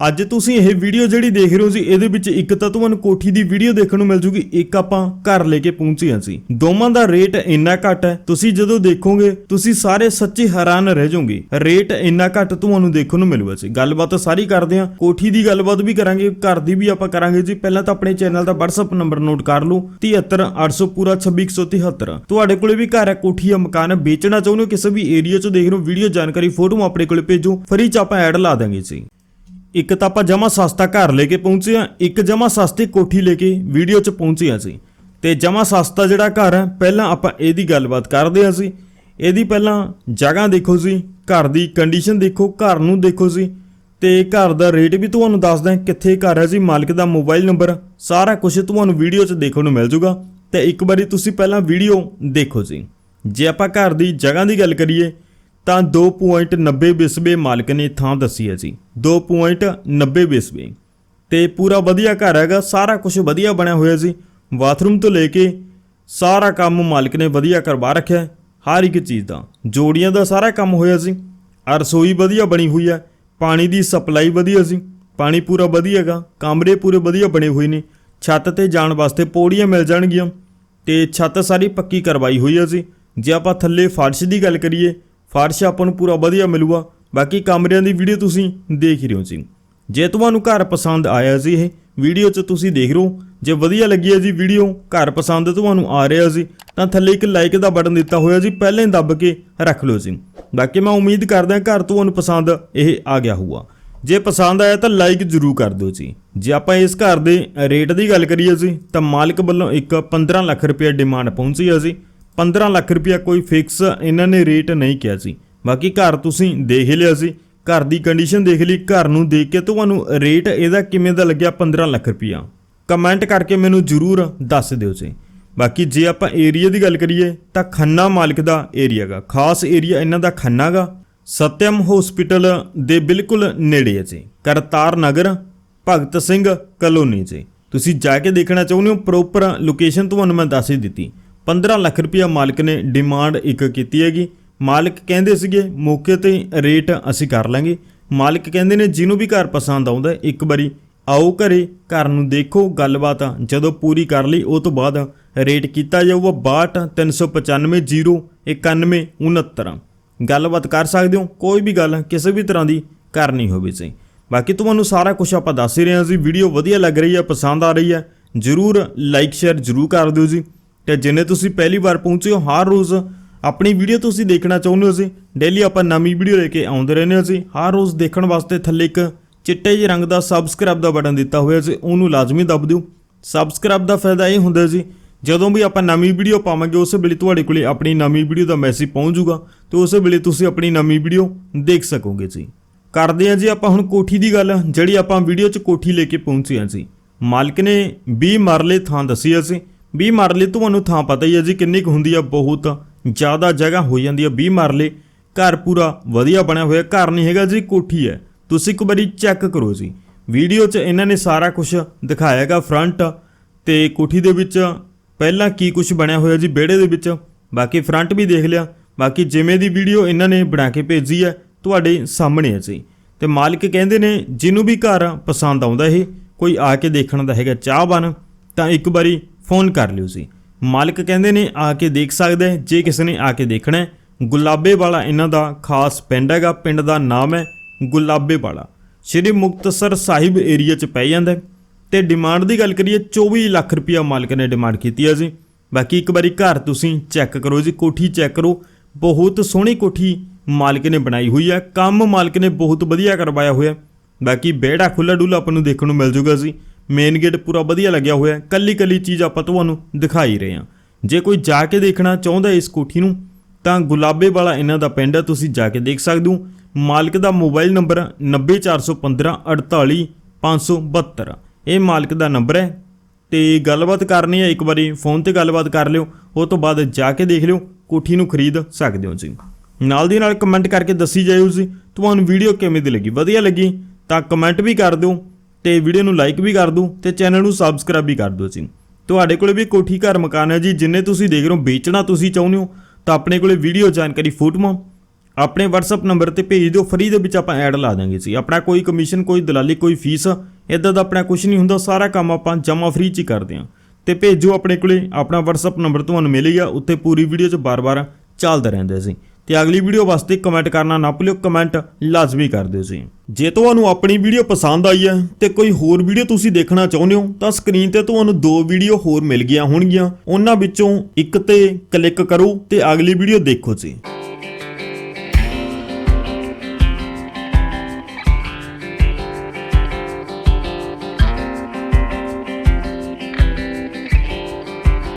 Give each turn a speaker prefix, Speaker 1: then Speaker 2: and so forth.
Speaker 1: ਅੱਜ ਤੁਸੀਂ ਇਹ ਵੀਡੀਓ ਜਿਹੜੀ ਦੇਖ ਰਹੇ ਹੋ ਜੀ, ਇਹਦੇ ਵਿੱਚ ਇੱਕ ਤਾਂ ਤੁਹਾਨੂੰ ਕੋਠੀ ਦੀ ਵੀਡੀਓ ਦੇਖਣ ਨੂੰ ਮਿਲ ਜੂਗੀ। ਇੱਕ ਆਪਾਂ ਘਰ ਲੈ ਕੇ ਪਹੁੰਚੇ ਹਾਂ ਸੀ ਦੋਵਾਂ ਦਾ ਰੇਟ ਇੰਨਾ ਘੱਟ ਹੈ, ਤੁਸੀਂ ਜਦੋਂ ਦੇਖੋਗੇ, ਤੁਸੀਂ ਸਾਰੇ ਸੱਚੀ ਹੈਰਾਨ ਰਹਿ ਜਾਓਗੇ। ਰੇਟ ਇੰਨਾ ਘੱਟ ਤੁਹਾਨੂੰ ਦੇਖਣ ਨੂੰ ਮਿਲੂਗਾ ਸੀ ਗੱਲਬਾਤ ਸਾਰੀ ਕਰਦੇ ਹਾਂ। ਕੋਠੀ ਦੀ ਗੱਲਬਾਤ ਵੀ ਕਰਾਂਗੇ, ਘਰ ਦੀ ਵੀ ਆਪਾਂ ਕਰਾਂਗੇ ਜੀ। ਪਹਿਲਾਂ ਤਾਂ ਆਪਣੇ ਚੈਨਲ ਦਾ WhatsApp ਨੰਬਰ ਨੋਟ ਕਰ ਲਓ। 73800 ਪੂਰਾ 26173 ਤੁਹਾਡੇ ਕੋਲੇ ਵੀ ਘਰ ਹੈ, ਕੋਠੀ ਜਾਂ ਮਕਾਨ ਵੇਚਣਾ ਚਾਹੁੰਦੇ ਹੋ, ਕਿਸੇ ਵੀ ਏਰੀਆ 'ਚ ਦੇਖ ਰਹੇ ਹੋ ਵੀਡੀਓ ਜਾਣਕਾਰੀ ਫੋਟੋ ਆਪਣੇ ਕੋਲੇ ਭੇਜੋ। ਫਰੀ 'ਚ ਆਪਾਂ ਐਡ ਲਾ ਦਾਂਗੇ ਜੀ। ਇੱਕ ਤਾਂ ਆਪਾਂ ਜਮਾ ਸਸਤਾ ਘਰ ਲੈ ਕੇ ਪਹੁੰਚੇ ਆ ਇੱਕ ਜਮਾ ਸਸਤੀ ਕੋਠੀ ਲੈ ਕੇ ਵੀਡੀਓ 'ਚ ਪਹੁੰਚੇ ਆ ਸੀ ਤੇ ਜਮਾ ਸਸਤਾ ਜਿਹੜਾ ਘਰ ਹੈ, ਪਹਿਲਾਂ ਆਪਾਂ ਇਹਦੀ ਗੱਲਬਾਤ ਕਰਦੇ ਆ ਸੀ ਇਹਦੀ ਪਹਿਲਾਂ ਜਗ੍ਹਾ ਦੇਖੋ ਸੀ ਘਰ ਦੀ ਕੰਡੀਸ਼ਨ ਦੇਖੋ, ਘਰ ਨੂੰ ਦੇਖੋ ਸੀ ਤੇ ਘਰ ਦਾ ਰੇਟ ਵੀ ਤੁਹਾਨੂੰ ਦੱਸਦਾ ਕਿੱਥੇ ਘਰ ਹੈ ਜੀ, ਮਾਲਕ ਦਾ ਮੋਬਾਈਲ ਨੰਬਰ ਸਾਰਾ ਕੁਝ ਤੁਹਾਨੂੰ ਵੀਡੀਓ 'ਚ ਦੇਖਣ ਨੂੰ ਮਿਲ ਜੂਗਾ। ਤੇ ਇੱਕ ਵਾਰੀ ਤੁਸੀਂ ਪਹਿਲਾਂ ਵੀਡੀਓ ਦੇਖੋ ਜੀ। ਜੇ ਆਪਾਂ ਘਰ ਦੀ ਜਗ੍ਹਾ ਦੀ ਗੱਲ ਕਰੀਏ ਤਾਂ 2.90 ਬਿਸਵੇ ਮਾਲਕ ਨੇ ਥਾਂ ਦੱਸੀ ਹੈ ਜੀ। 2.90 ਬਿਸਵੇ ਤੇ ਪੂਰਾ ਵਧੀਆ ਘਰ ਹੈਗਾ, ਸਾਰਾ ਕੁਝ ਵਧੀਆ ਬਣਿਆ ਹੋਇਆ ਜੀ। ਬਾਥਰੂਮ ਤੋਂ ਲੈ ਕੇ ਸਾਰਾ ਕੰਮ ਮਾਲਕ ਨੇ ਵਧੀਆ ਕਰਵਾ ਰੱਖਿਆ ਹਰ ਇੱਕ ਚੀਜ਼ ਦਾ। ਜੋੜੀਆਂ ਦਾ ਸਾਰਾ ਕੰਮ ਹੋਇਆ ਸੀ ਰਸੋਈ ਵਧੀਆ ਬਣੀ ਹੋਈ ਹੈ, ਪਾਣੀ ਦੀ ਸਪਲਾਈ ਵਧੀਆ ਸੀ ਪਾਣੀ ਪੂਰਾ ਵਧੀਆ ਹੈਗਾ, ਕਮਰੇ ਪੂਰੇ ਵਧੀਆ ਬਣੇ ਹੋਏ ਨੇ। ਛੱਤ ਤੇ ਜਾਣ ਵਾਸਤੇ ਪੌੜੀਆਂ ਮਿਲ ਜਾਣਗੀਆਂ। ਤੇ ਛੱਤ ਸਾਰੀ ਪੱਕੀ ਕਰਵਾਈ ਹੋਈ ਹੈ ਜੀ। ਜੇ ਆਪਾਂ ਥੱਲੇ ਫਰਸ਼ ਦੀ ਗੱਲ ਕਰੀਏ ਫਰਸ਼ ਆਪਾਂ ਨੂੰ ਪੂਰਾ ਵਧੀਆ ਮਿਲੂਗਾ। ਬਾਕੀ ਕਮਰਿਆਂ ਦੀ ਵੀਡੀਓ ਤੁਸੀਂ ਦੇਖ ਹੀ ਰਹੇ ਹੋ ਜੀ। ਜੇ ਤੁਹਾਨੂੰ ਘਰ ਪਸੰਦ ਆਇਆ ਜੀ ਇਹ ਵੀਡੀਓ 'ਚ ਤੁਸੀਂ ਦੇਖ ਰਹੇ ਹੋ। ਜੇ ਵਧੀਆ ਲੱਗੀ ਹੈ ਜੀ ਵੀਡੀਓ ਘਰ ਪਸੰਦ ਤੁਹਾਨੂੰ ਆ ਰਿਹਾ ਜੀ, ਤਾਂ ਥੱਲੇ ਇੱਕ ਲਾਈਕ ਦਾ ਬਟਨ ਦਿੱਤਾ ਹੋਇਆ ਜੀ, ਪਹਿਲਾਂ ਹੀ ਦੱਬ ਕੇ ਰੱਖ ਲਓ ਜੀ। ਬਾਕੀ ਮੈਂ ਉਮੀਦ ਕਰਦਾ ਘਰ ਤੁਹਾਨੂੰ ਪਸੰਦ ਇਹ ਆ ਗਿਆ ਹੋਊਗਾ। ਜੇ ਪਸੰਦ ਆਇਆ ਤਾਂ ਲਾਈਕ ਜ਼ਰੂਰ ਕਰ ਦਿਓ ਜੀ। ਜੇ ਆਪਾਂ ਇਸ ਘਰ ਦੇ ਰੇਟ ਦੀ ਗੱਲ ਕਰੀਏ ਜੀ, ਤਾਂ ਮਾਲਕ ਵੱਲੋਂ ਇੱਕ 15 ਲੱਖ ਰੁਪਏ ਡਿਮਾਂਡ ਪਹੁੰਚੀ ਹੈ ਜੀ। 15 ਲੱਖ ਰੁਪਇਆ ਕੋਈ ਫਿਕਸ ਇਹਨਾਂ ਨੇ ਰੇਟ ਨਹੀਂ ਕਿਹਾ ਸੀ। ਬਾਕੀ ਘਰ ਤੁਸੀਂ ਦੇਖ ਹੀ ਲਿਆ ਸੀ। ਘਰ ਦੀ ਕੰਡੀਸ਼ਨ ਦੇਖ ਲਈ, ਘਰ ਨੂੰ ਦੇਖ ਕੇ ਤੁਹਾਨੂੰ ਰੇਟ ਇਹਦਾ ਕਿਵੇਂ ਦਾ ਲੱਗਿਆ 15 ਲੱਖ ਰੁਪਇਆ। ਕਮੈਂਟ ਕਰਕੇ ਮੈਨੂੰ ਜ਼ਰੂਰ ਦੱਸ ਦਿਓ ਜੀ। ਬਾਕੀ ਜੇ ਆਪਾਂ ਏਰੀਆ ਦੀ ਗੱਲ ਕਰੀਏ, ਤਾਂ ਖੰਨਾ ਮਾਲਕ ਦਾ ਏਰੀਆ ਗਾ। ਖਾਸ ਏਰੀਆ ਇਹਨਾਂ ਦਾ ਖੰਨਾ ਗਾ। ਸਤਿਅਮ ਹਸਪੀਟਲ ਦੇ ਬਿਲਕੁਲ ਨੇੜੇ ਹੈ ਜੀ। ਕਰਤਾਰ ਨਗਰ, ਭਗਤ ਸਿੰਘ ਕਲੋਨੀ ਜੀ। ਤੁਸੀਂ ਜਾ ਕੇ ਦੇਖਣਾ ਚਾਹੁੰਦੇ ਹੋ ਪ੍ਰੋਪਰ ਲੋਕੇਸ਼ਨ ਤੁਹਾਨੂੰ ਮੈਂ ਦੱਸ ਹੀ ਦਿੱਤੀ। 15 ਲੱਖ ਰੁਪਇਆ ਮਾਲਕ ਨੇ ਡਿਮਾਂਡ ਇੱਕ ਕੀਤੀ ਹੈਗੀ। ਮਾਲਕ ਕਹਿੰਦੇ ਸੀਗੇ, ਮੌਕੇ ਤੇ ਰੇਟ ਅਸੀਂ ਕਰ ਲਾਂਗੇ। ਮਾਲਕ ਕਹਿੰਦੇ ਨੇ, ਜਿਹਨੂੰ ਵੀ ਘਰ ਪਸੰਦ ਆਉਂਦਾ, ਇੱਕ ਵਾਰੀ ਆਓ ਘਰੇ, ਘਰ ਨੂੰ ਦੇਖੋ, ਗੱਲਬਾਤ ਜਦੋਂ ਪੂਰੀ ਕਰ ਲਈ, ਉਹ ਤੋਂ ਬਾਅਦ ਰੇਟ ਕੀਤਾ ਜਾਊਗਾ 62 395 091 69 ਗੱਲਬਾਤ ਕਰ ਸਕਦੇ ਹੋ, ਕੋਈ ਵੀ ਗੱਲ ਕਿਸੇ ਵੀ ਤਰ੍ਹਾਂ ਦੀ ਕਰਨੀ ਹੋਵੇ ਸੀ ਬਾਕੀ ਤੁਹਾਨੂੰ ਸਾਰਾ ਕੁਝ ਆਪਾਂ ਦੱਸ ਹੀ ਰਹੇ ਹਾਂ ਜੀ, ਵੀਡੀਓ ਵਧੀਆ ਲੱਗ ਰਹੀ ਹੈ, ਪਸੰਦ ਆ ਰਹੀ ਹੈ, ਜਰੂਰ ਲਾਈਕ ਸ਼ੇਅਰ ਜਰੂਰ ਕਰ ਦਿਓ ਜੀ। ਤੇ ਜਿੰਨੇ ਤੁਸੀਂ ਪਹਿਲੀ ਵਾਰ ਪਹੁੰਚੇ ਹੋ, ਹਰ ਰੋਜ਼ ਆਪਣੀ ਵੀਡੀਓ ਤੁਸੀਂ ਦੇਖਣਾ ਚਾਹੁੰਦੇ ਹੋ ਜੀ। ਡੇਲੀ ਆਪਾਂ ਨਵੀਂ ਵੀਡੀਓ ਲੈ ਕੇ ਆਉਂਦੇ ਰਹਿੰਦੇ ਹਾਂ ਜੀ। ਹਰ ਰੋਜ਼ ਦੇਖਣ ਵਾਸਤੇ ਥੱਲੇ ਇੱਕ ਚਿੱਟੇ ਜਿਹੇ ਰੰਗ ਦਾ ਸਬਸਕ੍ਰਾਈਬ ਦਾ ਬਟਨ ਦਿੱਤਾ ਹੋਇਆ ਜੀ। ਉਹਨੂੰ ਲਾਜ਼ਮੀ ਦਬ ਦਿਓ। ਸਬਸਕ੍ਰਾਈਬ ਦਾ ਫਾਇਦਾ ਇਹ ਹੁੰਦਾ ਜੀ, ਜਦੋਂ ਵੀ ਆਪਾਂ ਨਵੀਂ ਵੀਡੀਓ ਪਾਵਾਂਗੇ, ਉਸ ਵੇਲੇ ਤੁਹਾਡੇ ਕੋਲੇ ਆਪਣੀ ਨਵੀਂ ਵੀਡੀਓ ਦਾ ਮੈਸੇਜ ਪਹੁੰਚ ਜਾਊਗਾ ਤੇ ਉਸ ਵੇਲੇ ਤੁਸੀਂ ਆਪਣੀ ਨਵੀਂ ਵੀਡੀਓ ਦੇਖ ਸਕੋਗੇ ਜੀ। ਕਰਦੇ ਹਾਂ ਜੀ ਆਪਾਂ ਹੁਣ ਕੋਠੀ ਦੀ ਗੱਲ, ਜਿਹੜੀ ਆਪਾਂ ਵੀਡੀਓ 'ਚ ਕੋਠੀ ਲੈ ਕੇ ਪਹੁੰਚੇ ਹਾਂ ਜੀ। ਮਾਲਕ ਨੇ 20 ਮਰਲੇ ਥਾਂ ਦੱਸੀ ਅਸੀਂ 20 ਮਰਲੇ ਤੁਹਾਨੂੰ ਥਾਂ ਪਤਾ ਹੀ ਹੈ ਜੀ ਕਿੰਨੀ ਕੁ ਹੁੰਦੀ ਆ ਬਹੁਤ। ਜ਼ਿਆਦਾ ਜਗ੍ਹਾ ਹੋ ਜਾਂਦੀ ਆ 20 ਮਰਲੇ। ਘਰ ਪੂਰਾ ਵਧੀਆ ਬਣਿਆ ਹੋਇਆ, ਘਰ ਨਹੀਂ ਹੈਗਾ ਜੀ, ਕੋਠੀ ਹੈ। ਤੁਸੀਂ ਇੱਕ ਵਾਰੀ ਚੈੱਕ ਕਰੋ ਜੀ। ਵੀਡੀਓ 'ਚ ਇਹਨਾਂ ਨੇ ਸਾਰਾ ਕੁਝ ਦਿਖਾਇਆਗਾ ਫਰੰਟ ਤੇ ਕੋਠੀ ਦੇ ਵਿੱਚ। ਪਹਿਲਾਂ ਕੀ ਕੁਝ ਬਣਿਆ ਹੋਇਆ ਜੀ ਵਿਹੜੇ ਦੇ ਵਿੱਚ। ਬਾਕੀ ਫਰੰਟ ਵੀ ਦੇਖ ਲਿਆ। ਬਾਕੀ ਜਿਵੇਂ ਦੀ ਵੀਡੀਓ ਇਹਨਾਂ ਨੇ ਬਣਾ ਕੇ ਭੇਜੀ ਹੈ, ਤੁਹਾਡੇ ਸਾਹਮਣੇ ਹੈ ਜੀ। ਤੇ ਮਾਲਕ ਕਹਿੰਦੇ ਨੇ, ਜਿਹਨੂੰ ਵੀ ਘਰ ਪਸੰਦ ਆਉਂਦਾ ਇਹ, ਕੋਈ ਆ ਕੇ ਦੇਖਣ ਦਾ ਹੈਗਾ ਚਾਹਵਾਨ, ਤਾਂ ਇੱਕ ਵਾਰੀ ਫੋਨ ਕਰ ਲਿਓ ਜੀ ਮਾਲਕ ਕਹਿੰਦੇ ਨੇ, ਆ ਕੇ ਦੇਖ ਸਕਦਾ ਜੇ ਕਿਸੇ ਨੇ ਆ ਕੇ ਦੇਖਣਾ ਗੁਲਾਬੇ ਵਾਲਾ ਇਹਨਾਂ ਦਾ ਖਾਸ ਪਿੰਡ ਹੈਗਾ, ਪਿੰਡ ਦਾ ਨਾਮ ਹੈ ਗੁਲਾਬੇ ਵਾਲਾ। ਸ਼੍ਰੀ ਮੁਕਤਸਰ ਸਾਹਿਬ ਏਰੀਆ 'ਚ ਪੈ ਜਾਂਦਾ ਹੈ। ਤੇ ਡਿਮਾਂਡ ਦੀ ਗੱਲ ਕਰੀਏ 24 ਲੱਖ ਰੁਪਇਆ ਮਾਲਕ ਨੇ ਡਿਮਾਂਡ ਕੀਤੀ ਹੈ ਜੀ। ਬਾਕੀ ਇੱਕ ਵਾਰੀ ਘਰ ਤੁਸੀਂ ਚੈੱਕ ਕਰੋ ਜੀ, ਕੋਠੀ ਚੈੱਕ ਕਰੋ। ਬਹੁਤ ਸੋਹਣੀ ਕੋਠੀ ਮਾਲਕ ਨੇ ਬਣਾਈ ਹੋਈ ਹੈ। ਕੰਮ ਮਾਲਕ ਨੇ ਬਹੁਤ ਵਧੀਆ ਕਰਵਾਇਆ ਹੋਇਆ ਬਾਕੀ ਵਿਹੜਾ ਖੁੱਲਾ ਡੁੱਲਾ ਆਪਾਂ ਨੂੰ ਦੇਖਣ ਨੂੰ ਮਿਲ ਜੂਗਾ ਜੀ। ਮੇਨ ਗੇਟ ਪੂਰਾ ਵਧੀਆ ਲੱਗਿਆ ਹੋਇਆ ਹੈ। ਕੱਲੀ ਕੱਲੀ ਚੀਜ਼ ਆਪਾਂ ਤੁਹਾਨੂੰ ਦਿਖਾਈ ਰਹੇ ਹਾਂ। ਜੇ ਕੋਈ ਜਾ ਕੇ ਦੇਖਣਾ ਚਾਹੁੰਦਾ ਇਸ ਕੋਠੀ ਨੂੰ, ਤਾਂ ਗੁਲਾਬੇ ਵਾਲਾ ਇਹਨਾਂ ਦਾ ਪਿੰਡ ਹੈ। ਤੁਸੀਂ ਜਾ ਕੇ ਦੇਖ ਸਕਦੇ ਹੋ। ਮਾਲਕ ਦਾ ਮੋਬਾਈਲ ਨੰਬਰ 90415 48572 ਇਹ ਮਾਲਕ ਦਾ ਨੰਬਰ ਹੈ। ਤੇ ਗੱਲਬਾਤ ਕਰਨੀ ਹੈ, ਇੱਕ ਵਾਰੀ ਫੋਨ ਤੇ ਗੱਲਬਾਤ ਕਰ ਲਿਓ। ਉਹ ਤੋਂ ਬਾਅਦ ਜਾ ਕੇ ਦੇਖ ਲਿਓ। ਕੋਠੀ ਨੂੰ ਖਰੀਦ ਸਕਦੇ ਹੋ ਜੀ। ਨਾਲ ਦੀ ਨਾਲ ਕਮੈਂਟ ਕਰਕੇ ਦੱਸੀ ਜਾਇਓ ਜੀ। ਤੁਹਾਨੂੰ ਵੀਡੀਓ ਕਿਵੇਂ ਦੀ ਲੱਗੀ? ਵਧੀਆ ਲੱਗੀ? ਤਾਂ ਕਮੈਂਟ ਵੀ ਕਰ ਦਿਓ। ਤੇ ਵੀਡੀਓ ਨੂੰ ਲਾਈਕ ਵੀ ਕਰ ਦਿਓ ਤੇ ਚੈਨਲ ਨੂੰ ਸਬਸਕ੍ਰਾਈਬ ਵੀ ਕਰ ਦਿਓ ਜੀ। ਤੁਹਾਡੇ ਕੋਲੇ ਵੀ ਕੋਠੀ ਘਰ ਮਕਾਨ ਹੈ ਜੀ, ਜਿੰਨੇ ਤੁਸੀਂ ਦੇਖ ਰਹੇ ਹੋ, ਵੇਚਣਾ ਤੁਸੀਂ ਚਾਹੁੰਦੇ ਹੋ, ਤਾਂ ਆਪਣੇ ਕੋਲੇ ਵੀਡੀਓ ਜਾਣਕਾਰੀ ਫੋਟੋਆਂ ਆਪਣੇ WhatsApp ਨੰਬਰ ਤੇ ਭੇਜ ਦਿਓ ਫਰੀ ਦੇ ਵਿੱਚ ਆਪਾਂ ਐਡ ਲਾ ਦਾਂਗੇ ਸੀ ਆਪਣਾ ਕੋਈ ਕਮਿਸ਼ਨ ਕੋਈ ਦਲਾਲੀ, ਕੋਈ ਫੀਸ ਇਦਾਂ ਦਾ ਆਪਣਾ ਕੁਝ ਨਹੀਂ ਹੁੰਦਾ, ਸਾਰਾ ਕੰਮ ਆਪਾਂ ਜਮਾ ਫ੍ਰੀ ਚ ਹੀ ਕਰਦੇ ਹਾਂ। ਤੇ ਭੇਜੋ ਆਪਣੇ ਕੋਲੇ, ਆਪਣਾ WhatsApp ਨੰਬਰ ਤੁਹਾਨੂੰ ਮਿਲੇਗਾ ਉੱਥੇ ਪੂਰੀ ਵੀਡੀਓ 'ਚ ਬਾਰ-ਬਾਰ ਚੱਲਦਾ ਰਹਿੰਦਾ ਸੀ ਤੇ ਅਗਲੀ ਵੀਡੀਓ ਵਾਸਤੇ ਕਮੈਂਟ ਕਰਨਾ ਨਾ ਭੁੱਲਿਓ ਕਮੈਂਟ ਲਾਜ਼ਮੀ ਕਰ ਦਿਓ ਸੀ ਜੇ ਤੁਹਾਨੂੰ ਆਪਣੀ ਵੀਡੀਓ ਪਸੰਦ ਆਈ ਹੈ ਤੇ ਕੋਈ ਹੋਰ ਵੀਡੀਓ ਤੁਸੀਂ ਦੇਖਣਾ ਚਾਹੁੰਦੇ ਹੋ, ਤਾਂ ਸਕਰੀਨ ਤੇ ਤੁਹਾਨੂੰ ਦੋ ਵੀਡੀਓ ਹੋਰ ਮਿਲ ਗਈਆਂ ਹੋਣਗੀਆਂ। ਉਹਨਾਂ ਵਿੱਚੋਂ ਇੱਕ ਤੇ ਕਲਿੱਕ ਕਰੋ ਤੇ ਅਗਲੀ ਵੀਡੀਓ ਦੇਖੋ ਜੀ।